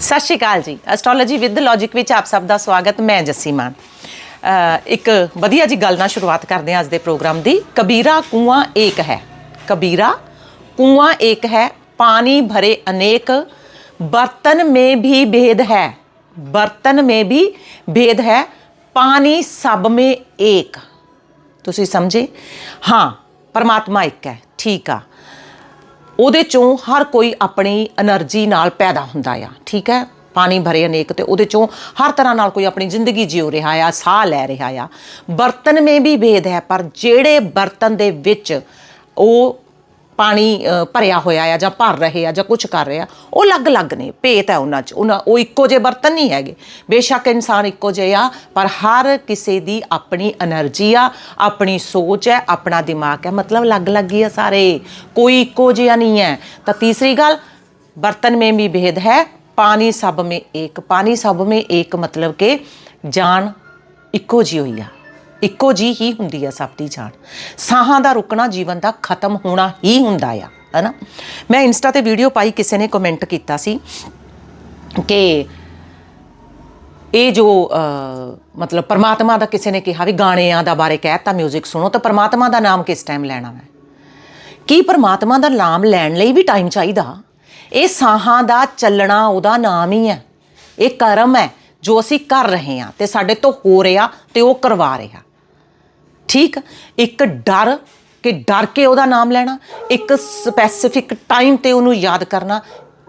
ਸਤਿ ਸ਼੍ਰੀ ਅਕਾਲ ਜੀ। Astrology with logic ਵਿੱਚ ਆਪ ਸਭ ਦਾ ਸਵਾਗਤ, ਮੈਂ ਜੱਸੀ ਮਾਨ। ਇੱਕ ਵਧੀਆ ਜੀ ਗੱਲ ਨਾਲ ਸ਼ੁਰੂਆਤ ਕਰਦੇ ਹਾਂ ਅੱਜ ਦੇ ਪ੍ਰੋਗਰਾਮ ਦੀ। ਕਬੀਰਾ ਕੂਆ ਏਕ ਹੈ। ਕਬੀਰਾ ਕੂਆ ਏਕ ਹੈ। ਪਾਣੀ ਭਰੇ ਅਨੇਕ, ਬਰਤਨ ਮੇ ਵੀ ਭੇਦ ਹੈ। ਬਰਤਨ ਮੇ ਵੀ ਭੇਦ ਹੈ। ਪਾਣੀ ਸਭ ਮੇ ਏਕ। ਤੁਸੀਂ ਸਮਝੇ? ਹਾਂ, ਪਰਮਾਤਮਾ ਇੱਕ ਹੈ। ਠੀਕ ਆ। ਉਹਦੇ ਚੋਂ ਹਰ ਕੋਈ ਆਪਣੀ એનર્ਜੀ ਨਾਲ ਪੈਦਾ ਹੁੰਦਾ ਆ, ਠੀਕ ਹੈ? ਪਾਣੀ ਭਰੇ ਅਨੇਕ ਤੇ ਉਹਦੇ ਚੋਂ ਹਰ ਤਰ੍ਹਾਂ ਨਾਲ ਕੋਈ ਆਪਣੀ ਜ਼ਿੰਦਗੀ ਜਿਉ ਰਿਹਾ ਆ, ਸਾਹ ਲੈ ਰਿਹਾ ਆ। ਬਰਤਨ ਮੇ ਵੀ ਭੇਦ ਹੈ, ਪਰ ਜਿਹੜੇ ਬਰਤਨ ਦੇ ਵਿੱਚ ਉਹ ਪਾਣੀ ਭਰਿਆ ਹੋਇਆ ਆ ਜਾਂ ਭਰ ਰਹੇ ਆ ਜਾਂ ਕੁਝ ਕਰ ਰਹੇ ਆ, ਉਹ ਅਲੱਗ-ਅਲੱਗ ਨੇ, ਭੇਤ ਹੈ ਉਹਨਾਂ 'ਚ। ਉਹਨਾਂ, ਉਹ ਇੱਕੋ ਜਿਹੇ ਬਰਤਨ ਨਹੀਂ ਹੈਗੇ। ਬੇਸ਼ੱਕ ਇਨਸਾਨ ਇੱਕੋ ਜਿਹਾ ਆ, ਪਰ ਹਰ ਕਿਸੇ ਦੀ ਆਪਣੀ એનર્ਜੀ ਆ, ਆਪਣੀ ਸੋਚ ਹੈ, ਆਪਣਾ ਦਿਮਾਗ ਹੈ। ਮਤਲਬ ਅਲੱਗ-ਅਲੱਗ ਹੀ ਆ ਸਾਰੇ। ਕੋਈ ਇੱਕੋ ਜਿਹਾ ਨਹੀਂ ਹੈ। ਤਾਂ ਤੀਸਰੀ ਗੱਲ, ਬਰਤਨ ਮੇਂ ਵੀ ਭੇਦ ਹੈ। ਪਾਣੀ ਸਭ ਮੇਂ ਏਕ, ਪਾਣੀ ਸਭ ਮੇਂ ਏਕ ਮਤਲਬ ਕਿ ਜਾਨ ਇੱਕੋ ਜਿਹੀ ਹੋਈ ਆ। ਇੱਕੋ ਜੀ ਹੀ ਹੁੰਦੀ ਆ ਸਭ ਦੀ ਜਾਨ। ਸਾਹਾਂ ਦਾ ਰੁਕਣਾ ਜੀਵਨ ਦਾ ਖਤਮ ਹੋਣਾ ਹੀ ਹੁੰਦਾ ਆ, ਹੈਨਾ? ਮੈਂ ਇੰਸਟਾ ਤੇ ਵੀਡੀਓ ਪਾਈ, ਕਿਸੇ ਨੇ ਕਮੈਂਟ ਕੀਤਾ ਸੀ ਕਿ ਇਹ ਜੋ ਮਤਲਬ ਪਰਮਾਤਮਾ ਦਾ ਕਿਸੇ ਨੇ ਕਿਹਾ ਵੀ ਗਾਣਿਆਂ ਦਾ ਬਾਰੇ ਕਹਿਤਾ 뮤직 ਸੁਣੋ, ਤਾਂ ਪਰਮਾਤਮਾ ਦਾ ਨਾਮ ਕਿਸ ਟਾਈਮ ਲੈਣਾ ਮੈਂ ਕੀ ਪਰਮਾਤਮਾ ਦਾ ਨਾਮ ਲੈਣ ਲਈ ਵੀ ਟਾਈਮ ਚਾਹੀਦਾ? ਇਹ ਸਾਹਾਂ ਦਾ ਚੱਲਣਾ, ਉਹਦਾ ਨਾਮ ਹੀ ਹੈ। ਇਹ ਕਰਮ ਹੈ ਜੋ ਅਸੀਂ ਕਰ ਰਹੇ ਹਾਂ ਤੇ ਸਾਡੇ ਤੋਂ ਹੋ ਰਿਹਾ ਤੇ ਉਹ ਕਰਵਾ ਰਿਹਾ। ਠੀਕ? ਇੱਕ ਡਰ ਕਿ ਡਰ ਕੇ ਉਹਦਾ ਨਾਮ ਲੈਣਾ, ਇੱਕ ਸਪੈਸੀਫਿਕ ਟਾਈਮ ਤੇ ਉਹਨੂੰ ਯਾਦ ਕਰਨਾ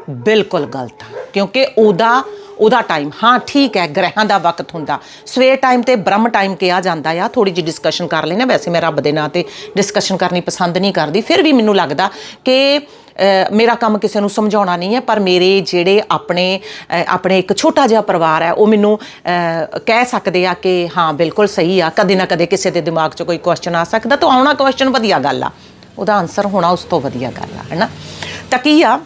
ਬਿਲਕੁਲ ਗਲਤ ਆ। ਕਿਉਂਕਿ ਉਹਦਾ ਉਹਦਾ ਟਾਈਮ ਹਾਂ, ਠੀਕ ਹੈ, ਗ੍ਰਹਿਾਂ ਦਾ ਵਕਤ ਹੁੰਦਾ। ਸਵੇਰ ਟਾਈਮ ਤੇ ਬ੍ਰਹਮ ਟਾਈਮ ਕਿਹਾ ਜਾਂਦਾ ਆ। ਥੋੜੀ ਜਿਹੀ ਡਿਸਕਸ਼ਨ ਕਰ ਲੈਣਾ ਵੈਸੇ ਮੈਂ ਰੱਬ ਦੇ ਨਾਂ ਤੇ ਡਿਸਕਸ਼ਨ ਕਰਨੀ ਪਸੰਦ ਨਹੀਂ ਕਰਦੀ। ਫਿਰ ਵੀ ਮੈਨੂੰ ਲੱਗਦਾ ਕਿ ਮੇਰਾ ਕੰਮ ਕਿਸੇ ਨੂੰ ਸਮਝਾਉਣਾ ਨਹੀਂ ਹੈ, ਪਰ ਮੇਰੇ ਜਿਹੜੇ ਆਪਣੇ ਆਪਣੇ ਇੱਕ ਛੋਟਾ ਜਿਹਾ ਪਰਿਵਾਰ ਹੈ, ਉਹ ਮੈਨੂੰ ਕਹਿ ਸਕਦੇ ਆ ਕਿ ਹਾਂ, ਬਿਲਕੁਲ ਸਹੀ ਆ। ਕਦੇ ਨਾ ਕਦੇ ਕਿਸੇ ਦੇ ਦਿਮਾਗ 'ਚ ਕੋਈ ਕੁਐਸਚਨ ਆ ਸਕਦਾ ਤਾਂ ਆਉਣਾ ਕੁਐਸਚਨ ਵਧੀਆ ਗੱਲ ਆ। ਉਹਦਾ ਆਨਸਰ ਹੋਣਾ ਉਸ ਤੋਂ ਵਧੀਆ ਗੱਲ ਆ ਹੈਨਾ ਤਾਂ ਕੀ ਆ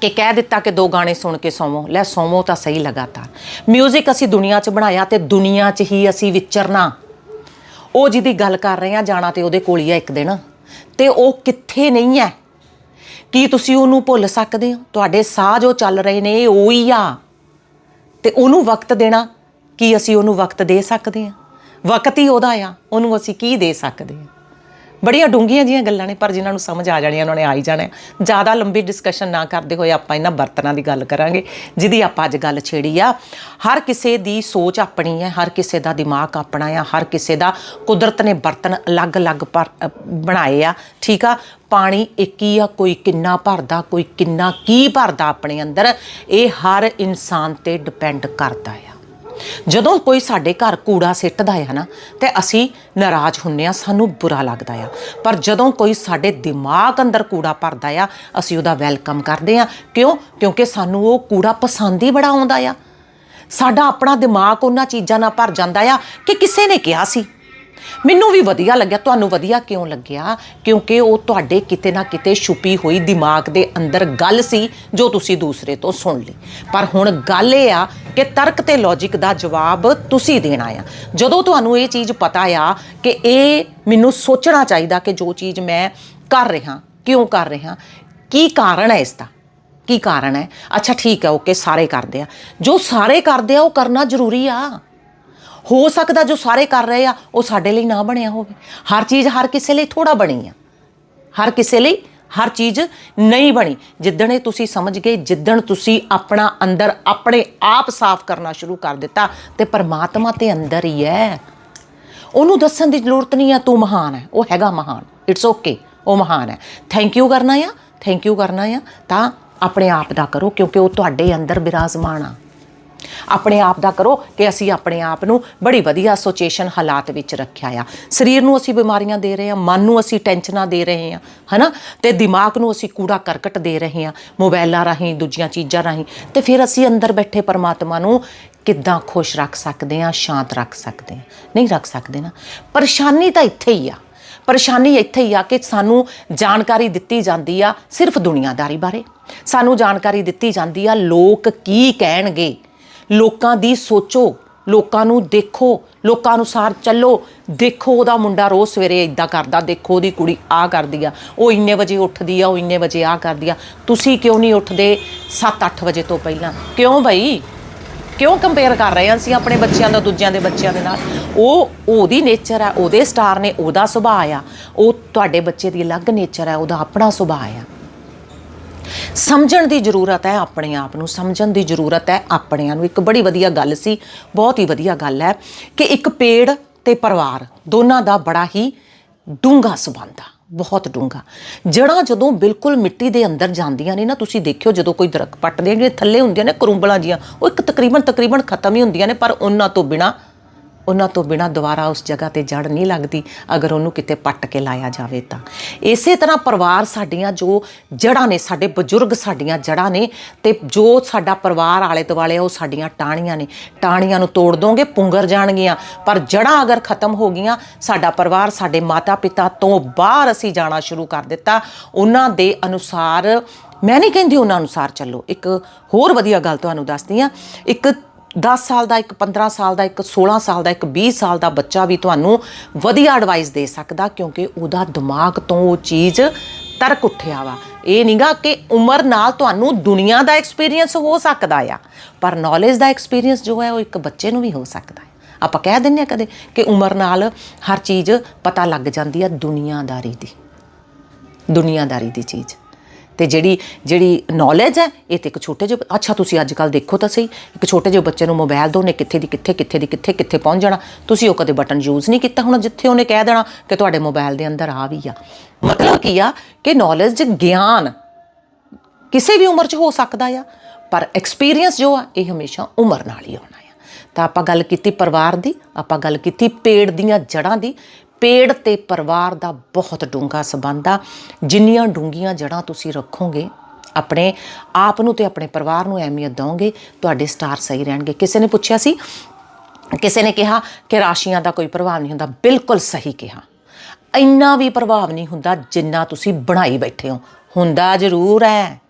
ਕਿ ਕਹਿ ਦਿੱਤਾ ਕਿ ਦੋ ਗਾਣੇ ਸੁਣ ਕੇ ਸੌਵੋ। ਲੈ, ਸੌਵੋ ਤਾਂ ਸਹੀ ਲਗਾਤਾਰ 뮤직 ਅਸੀਂ ਦੁਨੀਆ 'ਚ ਬਣਾਇਆ ਤੇ ਦੁਨੀਆ 'ਚ ਹੀ ਅਸੀਂ ਵਿਚਰਨਾ। ਉਹ ਜਿਹਦੀ ਗੱਲ ਕਰ ਰਹੇ ਆ, ਜਾਣਾ ਤੇ ਉਹਦੇ ਕੋਲ ਹੀ ਆ ਇੱਕ ਦਿਨ। ਤੇ ਉਹ ਕਿੱਥੇ ਨਹੀਂ ਹੈ ਕੀ ਤੁਸੀਂ ਉਹਨੂੰ ਭੁੱਲ ਸਕਦੇ ਹੋ? ਤੁਹਾਡੇ ਸਾਹ ਜੋ ਚੱਲ ਰਹੇ ਨੇ ਇਹ ਉਹ ਆ। ਤੇ ਉਹਨੂੰ ਵਕਤ ਦੇਣਾ, ਕੀ ਅਸੀਂ ਉਹਨੂੰ ਵਕਤ ਦੇ ਸਕਦੇ ਹਾਂ ਵਕਤ ਹੀ ਉਹਦਾ ਆ, ਉਹਨੂੰ ਅਸੀਂ ਕੀ ਦੇ ਸਕਦੇ ਹਾਂ ਬੜੀਆਂ ਡੂੰਘੀਆਂ ਜੀਆਂ ਗੱਲਾਂ ਨੇ, ਪਰ ਜਿਨ੍ਹਾਂ ਨੂੰ ਸਮਝ ਆ ਜਾਣੀਆਂ, ਉਹਨਾਂ ਨੇ ਆਈ ਜਾਣਾ ਜ਼ਿਆਦਾ ਲੰਬੀ ਡਿਸਕਸ਼ਨ ਨਾ ਕਰਦੇ ਹੋਏ ਆਪਾਂ ਇਹਨਾਂ ਬਰਤਨਾਂ ਦੀ ਗੱਲ ਕਰਾਂਗੇ, ਜਿਹਦੀ ਆਪਾਂ ਅੱਜ ਗੱਲ ਛੇੜੀ ਆ। ਹਰ ਕਿਸੇ ਦੀ ਸੋਚ ਆਪਣੀ ਹੈ, ਹਰ ਕਿਸੇ ਦਾ ਦਿਮਾਗ ਆਪਣਾ ਆ, ਹਰ ਕਿਸੇ ਦਾ ਕੁਦਰਤ ਨੇ ਬਰਤਨ ਅਲੱਗ-ਅਲੱਗ ਪਰ- ਬਣਾਏ ਆ, ਠੀਕ ਆ? ਪਾਣੀ ਇੱਕ ਹੀ ਆ, ਕੋਈ ਕਿੰਨਾ ਭਰਦਾ, ਕੋਈ ਕਿੰਨਾ ਕੀ ਭਰਦਾ ਆਪਣੇ ਅੰਦਰ, ਇਹ ਹਰ ਇਨਸਾਨ ਤੇ ਡਿਪੈਂਡ ਕਰਦਾ ਆ। ਜਦੋਂ ਕੋਈ ਸਾਡੇ ਘਰ ਕੂੜਾ ਸਿੱਟਦਾ ਹੈ ਨਾ, ਤੇ ਅਸੀਂ ਨਾਰਾਜ਼ ਹੁੰਨੇ ਆ, ਸਾਨੂੰ ਬੁਰਾ ਲੱਗਦਾ ਆ। ਪਰ ਜਦੋਂ ਕੋਈ ਸਾਡੇ ਦਿਮਾਗ ਅੰਦਰ ਕੂੜਾ ਭਰਦਾ ਆ, ਅਸੀਂ ਉਹਦਾ ਵੈਲਕਮ ਕਰਦੇ ਆ। ਕਿਉਂ? ਕਿਉਂਕਿ ਸਾਨੂੰ ਉਹ ਕੂੜਾ ਪਸੰਦ ਹੀ ਬੜਾ ਆਉਂਦਾ ਆ। ਸਾਡਾ ਆਪਣਾ ਦਿਮਾਗ ਉਹਨਾਂ ਚੀਜ਼ਾਂ ਨਾਲ ਭਰ ਜਾਂਦਾ ਆ ਕਿ ਕਿਸੇ ਨੇ ਕਿਹਾ ਸੀ। ਮੈਨੂੰ ਵੀ ਵਧੀਆ ਲੱਗਿਆ, ਤੁਹਾਨੂੰ ਵਧੀਆ ਕਿਉਂ ਲੱਗਿਆ? ਕਿਉਂਕਿ ਉਹ ਤੁਹਾਡੇ ਕਿਤੇ ਨਾ ਕਿਤੇ ਛੁਪੀ ਹੋਈ ਦਿਮਾਗ ਦੇ ਅੰਦਰ ਗੱਲ ਸੀ ਜੋ ਤੁਸੀਂ ਦੂਸਰੇ ਤੋਂ ਸੁਣ ਲਈ। ਪਰ ਹੁਣ ਗੱਲ ਇਹ ਆ ਕਿ ਤਰਕ ਤੇ ਲੌਜੀਕ ਦਾ ਜਵਾਬ ਤੁਸੀਂ ਦੇਣਾ ਆ। ਜਦੋਂ ਤੁਹਾਨੂੰ ਇਹ ਚੀਜ਼ ਪਤਾ ਆ ਕਿ ਇਹ ਮੈਨੂੰ ਸੋਚਣਾ ਚਾਹੀਦਾ ਕਿ ਜੋ ਚੀਜ਼ ਮੈਂ ਕਰ ਰਿਹਾ, ਕਿਉਂ ਕਰ ਰਿਹਾ, ਕੀ ਕਾਰਨ ਹੈ ਇਸ ਦਾ ਕੀ ਕਾਰਨ ਹੈ? ਅੱਛਾ, ਠੀਕ ਹੈ, ਓਕੇ, ਸਾਰੇ ਕਰਦੇ ਆ। ਜੋ ਸਾਰੇ ਕਰਦੇ ਆ, ਉਹ ਕਰਨਾ ਜ਼ਰੂਰੀ ਆ। ਹੋ ਸਕਦਾ ਜੋ ਸਾਰੇ ਕਰ ਰਹੇ ਆ, ਉਹ ਸਾਡੇ ਲਈ ਨਾ ਬਣਿਆ ਹੋਵੇ। ਹਰ ਚੀਜ਼ ਹਰ ਕਿਸੇ ਲਈ ਥੋੜਾ ਬਣੀ ਆ। ਹਰ ਕਿਸੇ ਲਈ ਹਰ ਚੀਜ਼ ਨਹੀਂ ਬਣੀ। ਜਿੱਦਣ ਇਹ ਤੁਸੀਂ ਸਮਝ ਗਏ, ਜਿੱਦਣ ਤੁਸੀਂ ਆਪਣਾ ਅੰਦਰ ਆਪਣੇ ਆਪ ਸਾਫ਼ ਕਰਨਾ ਸ਼ੁਰੂ ਕਰ ਦਿੱਤਾ, ਤੇ ਪਰਮਾਤਮਾ ਤੇ ਅੰਦਰ ਹੀ ਹੈ ਉਹਨੂੰ ਦੱਸਣ ਦੀ ਜ਼ਰੂਰਤ ਨਹੀਂ ਆ, ਤੂੰ ਮਹਾਨ ਹੈ ਉਹ ਹੈਗਾ ਮਹਾਨ। ਇਟਸ ਓਕੇ ਉਹ ਮਹਾਨ ਹੈ ਥੈਂਕ ਯੂ ਕਰਨਾ ਆ ਥੈਂਕ ਯੂ ਕਰਨਾ ਆ, ਤਾਂ ਆਪਣੇ ਆਪ ਦਾ ਕਰੋ, ਕਿਉਂਕਿ ਉਹ ਤੁਹਾਡੇ ਅੰਦਰ ਬਿਰਾਜਮਾਨ ਆ। ਆਪਣੇ ਆਪ ਦਾ ਕਰੋ ਕਿ ਅਸੀਂ ਆਪਣੇ ਆਪ ਨੂੰ ਬੜੀ ਵਧੀਆ ਐਸੋਸੀਏਸ਼ਨ ਹਾਲਾਤ ਵਿੱਚ ਰੱਖਿਆ ਆ। ਸਰੀਰ ਨੂੰ ਅਸੀਂ ਬਿਮਾਰੀਆਂ ਦੇ ਰਹੇ ਹਾਂ, ਮਨ ਨੂੰ ਅਸੀਂ ਟੈਨਸ਼ਨਾਂ ਦੇ ਰਹੇ ਹਾਂ, ਹਨਾ? ਤੇ ਦਿਮਾਗ ਨੂੰ ਅਸੀਂ ਕੂੜਾ ਕਰਕਟ ਦੇ ਰਹੇ ਹਾਂ ਮੋਬਾਈਲਾਂ ਰਾਹੀਂ, ਦੂਜੀਆਂ ਚੀਜ਼ਾਂ ਰਾਹੀਂ। ਤੇ ਫਿਰ ਅਸੀਂ ਅੰਦਰ ਬੈਠੇ ਪਰਮਾਤਮਾ ਨੂੰ ਕਿੱਦਾਂ ਖੁਸ਼ ਰੱਖ ਸਕਦੇ ਹਾਂ, ਸ਼ਾਂਤ ਰੱਖ ਸਕਦੇ ਹਾਂ? ਨਹੀਂ ਰੱਖ ਸਕਦੇ ਨਾ। ਪਰੇਸ਼ਾਨੀ ਤਾਂ ਇੱਥੇ ਹੀ ਆ। ਪਰੇਸ਼ਾਨੀ ਇੱਥੇ ਹੀ ਆ ਕਿ ਸਾਨੂੰ ਜਾਣਕਾਰੀ ਦਿੱਤੀ ਜਾਂਦੀ ਆ ਸਿਰਫ ਦੁਨੀਆਦਾਰੀ ਬਾਰੇ। ਸਾਨੂੰ ਜਾਣਕਾਰੀ ਦਿੱਤੀ ਜਾਂਦੀ ਆ, ਲੋਕ ਕੀ ਕਹਿਣਗੇ? ਲੋਕਾਂ ਦੀ ਸੋਚੋ, ਲੋਕਾਂ ਨੂੰ ਦੇਖੋ, ਲੋਕਾਂ ਅਨੁਸਾਰ ਚੱਲੋ। ਦੇਖੋ ਉਹਦਾ ਮੁੰਡਾ ਰੋਜ਼ ਸਵੇਰੇ ਇਦਾਂ ਕਰਦਾ, ਦੇਖੋ ਉਹਦੀ ਕੁੜੀ ਆ ਕਰਦੀ ਆ, ਉਹ ਇੰਨੇ ਵਜੇ ਉੱਠਦੀ ਆ, ਉਹ ਇੰਨੇ ਵਜੇ ਆ ਕਰਦੀ ਆ। ਤੁਸੀਂ ਕਿਉਂ ਨਹੀਂ ਉੱਠਦੇ 7-8 ਵਜੇ ਤੋਂ ਪਹਿਲਾਂ? ਕਿਉਂ ਬਈ? ਕਿਉਂ ਕੰਪੇਅਰ ਕਰ ਰਹੇ ਹਾਂ ਅਸੀਂ ਆਪਣੇ ਬੱਚਿਆਂ ਦਾ, ਦੂਜਿਆਂ ਦੇ ਬੱਚਿਆਂ ਦੇ ਨਾਲ? ਉਹ, ਉਹਦੀ ਨੇਚਰ ਆ, ਉਹਦੇ ਸਟਾਰ ਨੇ ਉਹਦਾ ਸੁਭਾਅ ਆ। ਉਹ ਤੁਹਾਡੇ ਬੱਚੇ ਦੀ ਅਲੱਗ ਨੇਚਰ ਆ, ਉਹਦਾ ਆਪਣਾ ਸੁਭਾਅ ਆ। ਸਮਝਣ ਦੀ ਜ਼ਰੂਰਤ ਹੈ ਆਪਣੇ ਆਪ ਨੂੰ, ਸਮਝਣ ਦੀ ਜ਼ਰੂਰਤ ਹੈ ਆਪਣਿਆਂ ਨੂੰ। ਇੱਕ ਬੜੀ ਵਧੀਆ ਗੱਲ ਸੀ, ਬਹੁਤ ਹੀ ਵਧੀਆ ਗੱਲ ਹੈ ਕਿ ਇੱਕ ਪੇੜ ਤੇ ਪਰਿਵਾਰ ਦੋਨਾਂ ਦਾ ਬੜਾ ਹੀ ਡੂੰਘਾ ਸੰਬੰਧ ਆ, ਬਹੁਤ ਡੂੰਘਾ। ਜੜਾਂ ਜਦੋਂ ਬਿਲਕੁਲ ਮਿੱਟੀ ਦੇ ਅੰਦਰ ਜਾਂਦੀਆਂ ਨੇ ਨਾ, ਤੁਸੀਂ ਦੇਖਿਓ ਜਦੋਂ ਕੋਈ ਦਰਖਤ ਪੱਟਦੇ ਨੇ ਜਿਹੜੇ ਥੱਲੇ ਹੁੰਦੀਆਂ ਨੇ ਕਰੂੰਬਲਾਂ ਜੀਆਂ, ਉਹ ਇੱਕ ਤਕਰੀਬਨ ਤਕਰੀਬਨ ਖਤਮ ਹੀ ਹੁੰਦੀਆਂ ਨੇ, ਪਰ ਉਹਨਾਂ ਤੋਂ ਬਿਨਾ ਉਹਨਾਂ ਤੋਂ ਬਿਨਾ ਦੁਬਾਰਾ ਉਸ ਜਗ੍ਹਾ ਤੇ ਜੜ ਨਹੀਂ ਲੱਗਦੀ ਅਗਰ ਉਹਨੂੰ ਕਿਤੇ ਪੱਟ ਕੇ ਲਾਇਆ ਜਾਵੇ ਤਾਂ। ਇਸੇ ਤਰ੍ਹਾਂ ਪਰਿਵਾਰ ਸਾਡੀਆਂ ਜੋ ਜੜਾਂ ਨੇ ਸਾਡੇ ਬਜ਼ੁਰਗ ਸਾਡੀਆਂ ਜੜਾਂ ਨੇ ਤੇ ਜੋ ਸਾਡਾ ਪਰਿਵਾਰ ਆਲੇ ਦੁਆਲੇ ਆ, ਉਹ ਸਾਡੀਆਂ ਟਾਹਣੀਆਂ ਨੇ। ਟਾਹਣੀਆਂ ਨੂੰ ਤੋੜ ਦੋਗੇ ਪੁੰਗਰ ਜਾਣਗੀਆਂ। ਪਰ ਜੜਾਂ ਅਗਰ ਖਤਮ ਹੋ ਗਈਆਂ ਸਾਡਾ ਪਰਿਵਾਰ ਸਾਡੇ ਮਾਤਾ ਪਿਤਾ ਤੋਂ ਬਾਹਰ ਅਸੀਂ ਜਾਣਾ ਸ਼ੁਰੂ ਕਰ ਦਿੱਤਾ। ਉਹਨਾਂ ਦੇ ਅਨੁਸਾਰ ਮੈਂ ਨਹੀਂ ਕਹਿੰਦੀ ਉਹਨਾਂ ਅਨੁਸਾਰ ਚੱਲੋ। ਇੱਕ ਹੋਰ ਵਧੀਆ ਗੱਲ ਤੁਹਾਨੂੰ ਦੱਸਦੀ ਆ ਇੱਕ 10 ਸਾਲ ਦਾ ਇੱਕ 15 ਸਾਲ ਦਾ ਇੱਕ 16 ਸਾਲ ਦਾ ਇੱਕ 20 ਸਾਲ ਦਾ ਬੱਚਾ ਵੀ ਤੁਹਾਨੂੰ ਵਧੀਆ ਐਡਵਾਈਸ ਦੇ ਸਕਦਾ ਕਿਉਂਕਿ ਉਹਦਾ ਦਿਮਾਗ ਤੋਂ ਉਹ ਚੀਜ਼ ਤਰਕ ਉੱਠਿਆ ਵਾ। ਇਹ ਨਹੀਂਗਾ ਕਿ ਉਮਰ ਨਾਲ ਤੁਹਾਨੂੰ ਦੁਨੀਆ ਦਾ ਐਕਸਪੀਰੀਅੰਸ ਹੋ ਸਕਦਾ ਆ, ਪਰ ਨੌਲੇਜ ਦਾ ਐਕਸਪੀਰੀਅੰਸ ਜੋ ਹੈ ਉਹ ਇੱਕ ਬੱਚੇ ਨੂੰ ਵੀ ਹੋ ਸਕਦਾ ਹੈ ਆਪਾਂ ਕਹਿ ਦਿੰਨੇ ਆ ਕਦੇ ਕਿ ਉਮਰ ਨਾਲ ਹਰ ਚੀਜ਼ ਪਤਾ ਲੱਗ ਜਾਂਦੀ ਆ ਦੁਨੀਆਦਾਰੀ ਦੀ ਦੁਨੀਆਦਾਰੀ ਦੀ ਚੀਜ਼। ਤੇ ਜਿਹੜੀ ਜਿਹੜੀ ਨੌਲੇਜ ਹੈ, ਇਹ ਤੇ ਇੱਕ ਛੋਟੇ ਜਿਹੇ ਅੱਛਾ, ਤੁਸੀਂ ਅੱਜ ਕੱਲ ਦੇਖੋ ਤਾਂ ਸਹੀ, ਇੱਕ ਛੋਟੇ ਜਿਹੇ ਬੱਚੇ ਨੂੰ ਮੋਬਾਈਲ ਦੋ ਨੇ ਕਿੱਥੇ ਦੀ ਕਿੱਥੇ ਕਿੱਥੇ ਦੀ ਕਿੱਥੇ ਕਿੱਥੇ ਪਹੁੰਚ ਜਾਣਾ। ਤੁਸੀਂ ਉਹ ਕਦੇ ਬਟਨ ਯੂਜ਼ ਨਹੀਂ ਕੀਤਾ ਹੁਣ ਜਿੱਥੇ ਉਹਨੇ ਕਹਿ ਦੇਣਾ ਕਿ ਤੁਹਾਡੇ ਮੋਬਾਈਲ ਦੇ ਅੰਦਰ ਆ ਵੀ ਆ। ਮਤਲਬ ਕੀ ਆ ਕਿ ਨੌਲੇਜ ਗਿਆਨ ਕਿਸੇ ਵੀ ਉਮਰ 'ਚ ਹੋ ਸਕਦਾ ਆ, ਪਰ ਐਕਸਪੀਰੀਅੰਸ ਜੋ ਆ, ਇਹ ਹਮੇਸ਼ਾ ਉਮਰ ਨਾਲ ਹੀ ਆਉਣਾ ਆ। ਤਾਂ ਆਪਾਂ ਗੱਲ ਕੀਤੀ ਪਰਿਵਾਰ ਦੀ, ਆਪਾਂ ਗੱਲ ਕੀਤੀ ਪੇੜ ਦੀਆਂ ਜੜਾਂ ਦੀ ਪੇੜ ਤੇ ਪਰਿਵਾਰ ਦਾ ਬਹੁਤ ਡੂੰਘਾ ਸੰਬੰਧ ਆ। ਜਿੰਨੀਆਂ ਡੂੰਘੀਆਂ ਜੜਾਂ ਤੁਸੀਂ ਰੱਖੋਗੇ, ਆਪਣੇ ਆਪ ਨੂੰ ਤੇ ਆਪਣੇ ਪਰਿਵਾਰ ਨੂੰ ਅਹਿਮੀਅਤ ਦਿਓਗੇ, ਤੁਹਾਡੇ ਸਟਾਰ ਸਹੀ ਰਹਿਣਗੇ। ਕਿਸੇ ਨੇ ਪੁੱਛਿਆ ਸੀ? ਕਿਸੇ ਨੇ ਕਿਹਾ ਕਿ ਰਾਸ਼ੀਆਂ ਦਾ ਕੋਈ ਪ੍ਰਭਾਵ ਨਹੀਂ ਹੁੰਦਾ? ਬਿਲਕੁਲ ਸਹੀ ਕਿਹਾ। ਇੰਨਾ ਵੀ ਪ੍ਰਭਾਵ ਨਹੀਂ ਹੁੰਦਾ ਜਿੰਨਾ ਤੁਸੀਂ ਬਣਾਈ ਬੈਠੇ ਹੋ। ਹੁੰਦਾ ਜ਼ਰੂਰ ਹੈ।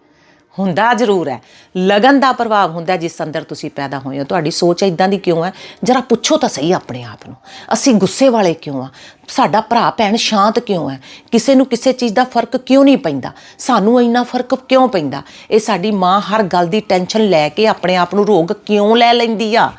ਹੁੰਦਾ ਜ਼ਰੂਰ ਹੈ। ਲਗਨ ਦਾ ਪ੍ਰਭਾਵ ਹੁੰਦਾ ਜਿਸ ਅੰਦਰ ਤੁਸੀਂ ਪੈਦਾ ਹੋਏ ਹੋ। ਤੁਹਾਡੀ ਸੋਚ ਇਦਾਂ ਦੀ ਕਿਉਂ ਹੈ? ਜਰਾ ਪੁੱਛੋ ਤਾਂ ਸਹੀ ਆਪਣੇ ਆਪ ਨੂੰ। ਅਸੀਂ ਗੁੱਸੇ ਵਾਲੇ ਕਿਉਂ ਆ ਸਾਡਾ ਭਰਾ ਭੈਣ ਸ਼ਾਂਤ ਕਿਉਂ ਹੈ? ਕਿਸੇ ਨੂੰ ਕਿਸੇ ਚੀਜ਼ ਦਾ ਫ਼ਰਕ ਕਿਉਂ ਨਹੀਂ ਪੈਂਦਾ? ਸਾਨੂੰ ਇੰਨਾ ਫ਼ਰਕ ਕਿਉਂ ਪੈਂਦਾ? ਇਹ ਸਾਡੀ ਮਾਂ ਹਰ ਗੱਲ ਦੀ ਟੈਨਸ਼ਨ ਲੈ ਕੇ ਆਪਣੇ ਆਪ ਨੂੰ ਰੋਗ ਕਿਉਂ ਲੈ ਲੈਂਦੀ ਆ?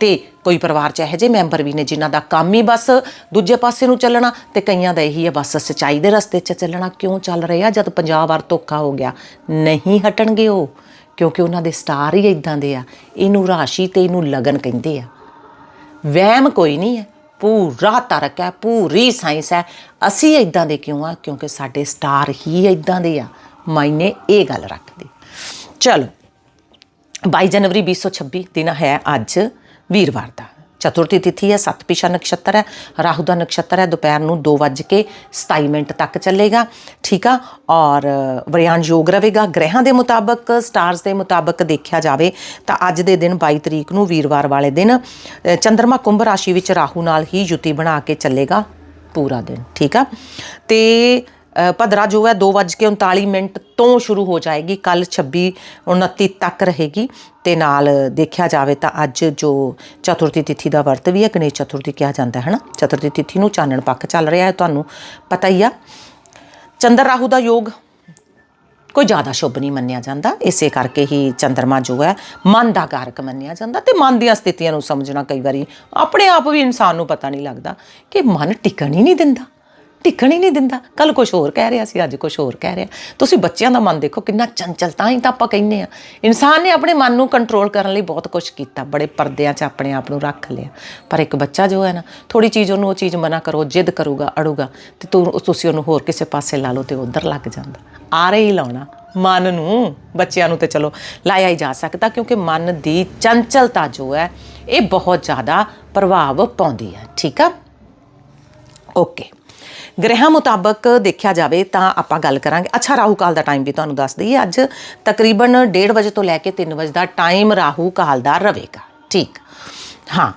ਤੇ ਕੋਈ ਪਰਿਵਾਰ ਚ ਇਹੋ ਜਿਹੇ ਮੈਂਬਰ ਵੀ ਨੇ ਜਿਨ੍ਹਾਂ ਦਾ ਕੰਮ ਹੀ ਬਸ ਦੂਜੇ ਪਾਸੇ ਨੂੰ ਚੱਲਣਾ ਤੇ ਕਈਆਂ ਦਾ ਇਹੀ ਹੈ ਬਸ ਸਚਾਈ ਦੇ ਰਸਤੇ 'ਚ ਚੱਲਣਾ। ਕਿਉਂ ਚੱਲ ਰਿਹਾ ਜਦ ਪੰਜਾਬ ਵਾਰ ਧੋਖਾ ਹੋ ਗਿਆ? ਨਹੀਂ ਹਟਣਗੇ ਉਹ, ਕਿਉਂਕਿ ਉਹਨਾਂ ਦੇ ਸਟਾਰ ਹੀ ਇਦਾਂ ਦੇ ਆ। ਇਹਨੂੰ ਰਾਸ਼ੀ ਤੇ ਇਹਨੂੰ ਲਗਨ ਕਹਿੰਦੇ ਆ। ਵਹਿਮ ਕੋਈ ਨਹੀਂ ਹੈ। ਪੂਰਾ ਤਰਕ ਹੈ, ਪੂਰੀ ਸਾਇੰਸ ਹੈ। ਅਸੀਂ ਇਦਾਂ ਦੇ ਕਿਉਂ ਆ? ਕਿਉਂਕਿ ਸਾਡੇ ਸਟਾਰ ਹੀ ਇਦਾਂ ਦੇ ਆ। ਮਾਇਨੇ ਇਹ ਗੱਲ ਰੱਖਦੇ। ਚਲੋ 22 ਜਨਵਰੀ 2026 ਦਿਨ ਹੈ ਅੱਜ। ਵੀਰਵਾਰ ਦਾ। ਚਤੁਰਥੀ ਤਿਥੀ ਹੈ ਸਤਪਿਸ਼ਾ ਨਕਸ਼ਤਰ ਹੈ ਰਾਹੂ ਦਾ ਨਕਸ਼ਤਰ ਹੈ ਦੁਪਹਿਰ ਨੂੰ 2:27 ਮਿੰਟ ਤੱਕ ਚੱਲੇਗਾ ਠੀਕ ਆ? ਔਰ ਵਰਿਆਨ ਯੋਗ ਰਹੇਗਾ। ਗ੍ਰਹਿਾਂ ਦੇ ਮੁਤਾਬਕ ਸਟਾਰਸ ਦੇ ਮੁਤਾਬਕ ਦੇਖਿਆ ਜਾਵੇ ਤਾਂ ਅੱਜ ਦੇ ਦਿਨ 22 ਤਰੀਕ ਨੂੰ ਵੀਰਵਾਰ ਵਾਲੇ ਦਿਨ ਅ, ਚੰਦਰਮਾ ਕੁੰਭ ਰਾਸ਼ੀ ਵਿੱਚ ਰਾਹੂ ਨਾਲ ਹੀ ਯੁਤੀ ਬਣਾ ਕੇ ਚੱਲੇਗਾ ਪੂਰਾ ਦਿਨ ਠੀਕ ਆ? ਤੇ ਭਦਰਾ ਜੋ ਹੈ 2:39 ਮਿੰਟ ਤੋਂ ਸ਼ੁਰੂ ਹੋ ਜਾਏਗੀ, ਕੱਲ 26 29 ਤੱਕ ਰਹੇਗੀ। ਤੇ ਨਾਲ ਦੇਖਿਆ ਜਾਵੇ ਤਾਂ ਅੱਜ ਜੋ ਚਤੁਰਥੀ ਤਿਥੀ ਦਾ ਵਰਤ ਵੀ ਹੈ, ਗਣੇਸ਼ ਚਤੁਰਥੀ ਕਿਹਾ ਜਾਂਦਾ ਹੈ ਨਾ? ਚਤੁਰਥੀ ਤਿਥੀ ਨੂੰ ਚਾਨਣ ਪੱਖ ਚੱਲ ਰਿਹਾ ਹੈ, ਤੁਹਾਨੂੰ ਪਤਾ ਹੀ ਆ। ਚੰਦਰ ਰਾਹੂ ਦਾ ਯੋਗ ਕੋਈ ਜ਼ਿਆਦਾ ਸ਼ੁਭ ਨਹੀਂ ਮੰਨਿਆ ਜਾਂਦਾ। ਇਸੇ ਕਰਕੇ ਹੀ ਚੰਦਰਮਾ ਜੋ ਹੈ, ਮਨ ਦਾ ਕਾਰਕ ਮੰਨਿਆ ਜਾਂਦਾ ਤੇ ਮਨ ਦੀਆਂ ਸਥਿਤੀਆਂ ਨੂੰ ਸਮਝਣਾ ਕਈ ਵਾਰੀ ਆਪਣੇ ਆਪ ਵੀ ਇਨਸਾਨ ਨੂੰ ਪਤਾ ਨਹੀਂ ਲੱਗਦਾ ਕਿ ਮਨ ਟਿਕਣ ਹੀ ਨਹੀਂ ਦਿੰਦਾ। ਟਿਕਣ ਹੀ ਨਹੀਂ ਦਿੰਦਾ। ਕੱਲ ਕੁਝ ਹੋਰ ਕਹਿ ਰਿਹਾ ਸੀ, ਅੱਜ ਕੁਝ ਹੋਰ ਕਹਿ ਰਿਹਾ। ਤੁਸੀਂ ਬੱਚਿਆਂ ਦਾ ਮਨ ਦੇਖੋ ਕਿੰਨਾ ਚੰਚਲ, ਤਾਂ ਹੀ ਤਾਂ ਆਪਾਂ ਕਹਿੰਦੇ ਆ ਇਨਸਾਨ ਨੇ ਆਪਣੇ ਮਨ ਨੂੰ ਕੰਟਰੋਲ ਕਰਨ ਲਈ ਬਹੁਤ ਕੁਝ ਕੀਤਾ, ਬੜੇ ਪਰਦਿਆਂ 'ਚ ਆਪਣੇ ਆਪ ਨੂੰ ਰੱਖ ਲਿਆ। ਪਰ ਇੱਕ ਬੱਚਾ ਜੋ ਹੈ ਨਾ ਥੋੜੀ ਚੀਜ਼ ਉਹਨੂੰ ਉਹ ਚੀਜ਼ ਮਨਾ ਕਰੋ, ਜਿੱਦ ਕਰੂਗਾ, ਅੜੂਗਾ, ਤੇ ਤੂੰ, ਤੁਸੀਂ ਉਹਨੂੰ ਹੋਰ ਕਿਸੇ ਪਾਸੇ ਲਾ ਲਓ ਤੇ ਉਧਰ ਲੱਗ ਜਾਂਦਾ। ਆਰੇ ਹੀ ਲਾਉਣਾ, ਮਨ ਨੂੰ, ਬੱਚਿਆਂ ਨੂੰ ਤੇ ਚਲੋ, ਲਾਇਆ ਹੀ ਜਾ ਸਕਦਾ, ਕਿਉਂਕਿ ਮਨ ਦੀ ਚੰਚਲਤਾ ਜੋ ਹੈ, ਇਹ ਬਹੁਤ ਜ਼ਿਆਦਾ ਪ੍ਰਭਾਵ ਪਾਉਂਦੀ ਹੈ। ਠੀਕ ਆ? ਓਕੇ ਗ੍ਰਹਿਾਂ ਮੁਤਾਬਕ ਦੇਖਿਆ ਜਾਵੇ ਤਾਂ ਆਪਾਂ ਗੱਲ ਕਰਾਂਗੇ। ਅੱਛਾ, ਰਾਹੂ ਕਾਲ ਦਾ ਟਾਈਮ ਵੀ ਤੁਹਾਨੂੰ ਦੱਸ ਦਈਏ। ਅੱਜ ਤਕਰੀਬਨ 1:30 ਵਜੇ ਤੋਂ ਲੈ ਕੇ 3 ਵਜੇ ਦਾ ਟਾਈਮ ਰਾਹੂ ਕਾਲ ਦਾ ਰਹੇਗਾ। ਠੀਕ। ਹਾਂ।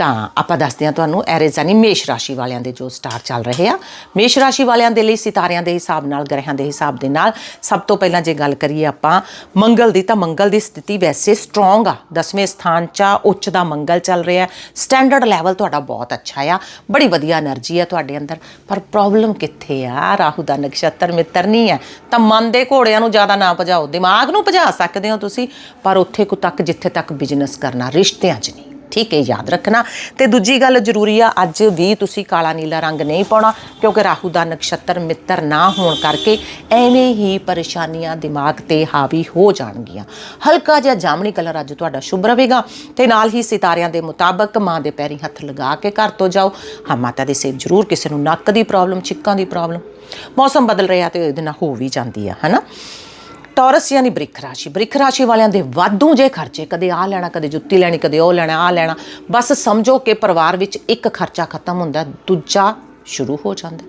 ਤਾਂ ਆਪਾਂ ਦੱਸਦੇ ਹਾਂ ਤੁਹਾਨੂੰ ਐਰੇਜ਼ਾਨੀ ਮੇਸ਼ ਰਾਸ਼ੀ ਵਾਲਿਆਂ ਦੇ ਜੋ ਸਟਾਰ ਚੱਲ ਰਹੇ ਆ। ਮੇਸ਼ ਰਾਸ਼ੀ ਵਾਲਿਆਂ ਦੇ ਲਈ ਸਿਤਾਰਿਆਂ ਦੇ ਹਿਸਾਬ ਨਾਲ, ਗ੍ਰਹਿਆਂ ਦੇ ਹਿਸਾਬ ਦੇ ਨਾਲ ਸਭ ਤੋਂ ਪਹਿਲਾਂ ਜੇ ਗੱਲ ਕਰੀਏ ਆਪਾਂ, ਮੰਗਲ ਦੀ ਤਾਂ ਮੰਗਲ ਦੀ ਸਥਿਤੀ ਵੈਸੇ ਸਟਰੋਂਗ ਆ। 10ਵੇਂ ਸਥਾਨ 'ਚ ਆ, ਉੱਚ ਦਾ ਮੰਗਲ ਚੱਲ ਰਿਹਾ ਸਟੈਂਡਰਡ ਲੈਵਲ ਤੁਹਾਡਾ ਬਹੁਤ ਅੱਛਾ ਆ। ਬੜੀ ਵਧੀਆ એનર્ਜੀ ਆ ਤੁਹਾਡੇ ਅੰਦਰ। ਪਰ ਪ੍ਰੋਬਲਮ ਕਿੱਥੇ ਆ? ਰਾਹੂ ਦਾ ਨਕਸ਼ਤਰ ਮਿੱਤਰ ਨਹੀਂ ਹੈ। ਤਾਂ ਮਨ ਦੇ ਘੋੜਿਆਂ ਨੂੰ ਜ਼ਿਆਦਾ ਨਾ ਭਜਾਓ। ਦਿਮਾਗ ਨੂੰ ਭਜਾ ਸਕਦੇ ਹੋ ਤੁਸੀਂ, ਪਰ ਉੱਥੇ ਕੋ ਤੱਕ, ਜਿੱਥੇ ਤੱਕ ਬਿਜ਼ਨਸ ਕਰਨਾ, ਰਿਸ਼ਤਿਆਂ 'ਚ ਨਹੀਂ। ਠੀਕ ਹੈ ਯਾਦ ਰੱਖਣਾ। ਤੇ ਦੂਜੀ ਗੱਲ ਜ਼ਰੂਰੀ ਆ, ਅੱਜ ਵੀ ਤੁਸੀਂ ਕਾਲਾ ਨੀਲਾ ਰੰਗ ਨਹੀਂ ਪਾਉਣਾ, ਕਿਉਂਕਿ ਰਾਹੂ ਦਾ ਨਕਸ਼ਤਰ ਮਿੱਤਰ ਨਾ ਹੋਣ ਕਰਕੇ ਐਵੇਂ ਹੀ ਪਰੇਸ਼ਾਨੀਆਂ ਦਿਮਾਗ ਤੇ ਹਾਵੀ ਹੋ ਜਾਣਗੀਆਂ। ਹਲਕਾ ਜਿਹਾ ਜਾਮਣੀ ਕਲਰ ਅੱਜ ਤੁਹਾਡਾ ਸ਼ੁਭ ਰਹੇਗਾ। ਤੇ ਨਾਲ ਹੀ ਸਿਤਾਰਿਆਂ ਦੇ ਮੁਤਾਬਕ ਮਾਂ ਦੇ ਪੈਰੀ ਹੱਥ ਲਗਾ ਕੇ ਘਰ ਤੋਂ ਜਾਓ। ਹਾਂ, ਮਾਤਾ ਦੇ ਸੇਵ ਜ਼ਰੂਰ ਕਿਸੇ ਨੂੰ ਨੱਕ ਦੀ ਪ੍ਰੋਬਲਮ ਛਿੱਕਾਂ ਦੀ ਪ੍ਰੋਬਲਮ ਮੌਸਮ ਬਦਲ ਰਿਹਾ ਤੇ ਇਹਦੇ ਨਾਲ ਹੋ ਵੀ ਜਾਂਦੀ ਆ, ਹਨਾ? ਟੌਰਸ ਯਾਨੀ ਬ੍ਰਿਖ ਰਾਸ਼ੀ। ਬ੍ਰਿਖ ਰਾਸ਼ੀ ਵਾਲਿਆਂ ਦੇ ਵਾਧੂ ਜੇ ਖਰਚੇ, ਕਦੇ ਆ ਲੈਣਾ, ਕਦੇ ਜੁੱਤੀ ਲੈਣੀ, ਕਦੇ ਉਹ ਲੈਣਾ ਆ ਲੈਣਾ, ਬਸ ਸਮਝੋ ਕਿ ਪਰਿਵਾਰ ਵਿੱਚ ਇੱਕ ਖਰਚਾ ਖਤਮ ਹੁੰਦਾ, ਦੂਜਾ ਸ਼ੁਰੂ ਹੋ ਜਾਂਦਾ।